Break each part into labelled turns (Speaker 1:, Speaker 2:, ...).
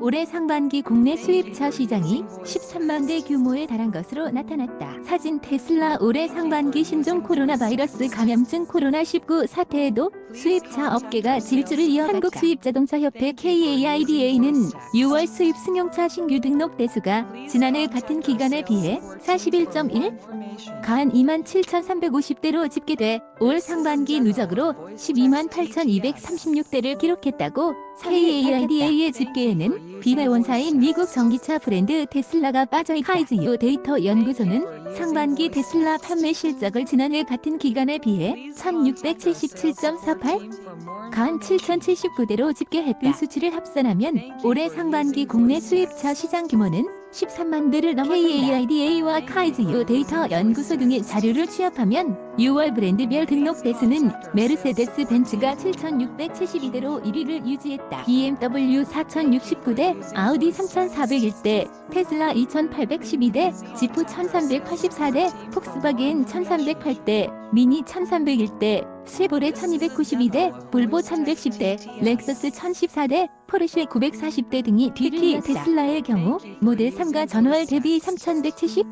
Speaker 1: 올해 상반기 국내 수입차 시장이 13만 대 규모에 달한 것으로 나타났다. 사진 테슬라 올해 상반기 신종 코로나 바이러스 감염증 코로나19 사태에도 수입차 업계가 질주를 이어갔다. 한국 수입자동차협회 KAIDA는 6월 수입 승용차 신규 등록 대수가 지난해 같은 기간에 비해 41.1, 간 2만 7,350대로 집계돼 올 상반기 누적으로 12만 8,236대를 기록했다고 KAIDA의 집계에는 비대원사인 미국 전기차 브랜드 테슬라가 빠져있다. 하이즈유 데이터 연구소는 상반기 테슬라 판매 실적을 지난해 같은 기간에 비해 1677.48, 간 7079대로 집계했다. 이 수치를 합산하면 올해 상반기 국내 수입차 시장 규모는 13만 대를 넘어 KAIDA와 카이즈유 데이터 연구소 등의 자료를 취합하면 6월 브랜드별 등록 대수는 메르세데스 벤츠가 7,672대로 1위를 유지했다. BMW 4,069대, 아우디 3,401대, 테슬라 2,812대, 지프 1,384대, 폭스바겐 1,308대, 미니 1,301대, 쉐보레 1292대, 볼보 1110대, 렉서스 1014대, 포르쉐 940대 등이 뒤를 테슬라의 경우 모델 3가 전월 대비 3170,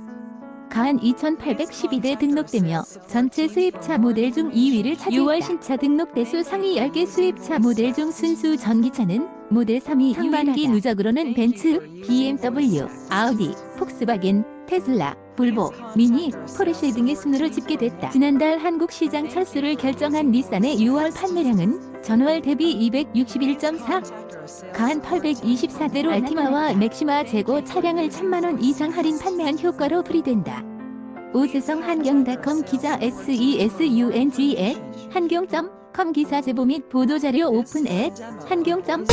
Speaker 1: 간 2812대 등록되며 전체 수입차 모델 중 2위를 차지했다. 6월 신차 등록 대수 상위 10개 수입차 모델 중 순수 전기차는 모델 3위 상반기 누적으로는 벤츠, BMW, 아우디, 폭스바겐, 테슬라, 볼보, 미니, 포르쉐 등의 순으로 집계됐다. 지난달 한국 시장 철수를 결정한 닛산의 6월 판매량은 전월 대비 261.4, 간 824대로 알티마와 맥시마 재고 차량을 1000만원 이상 할인 판매한 효과로 풀이된다. 오세성 한경닷컴 기자 SESUNG 앱 한경.com 기사 제보 및 보도자료 오픈 앱 한경.com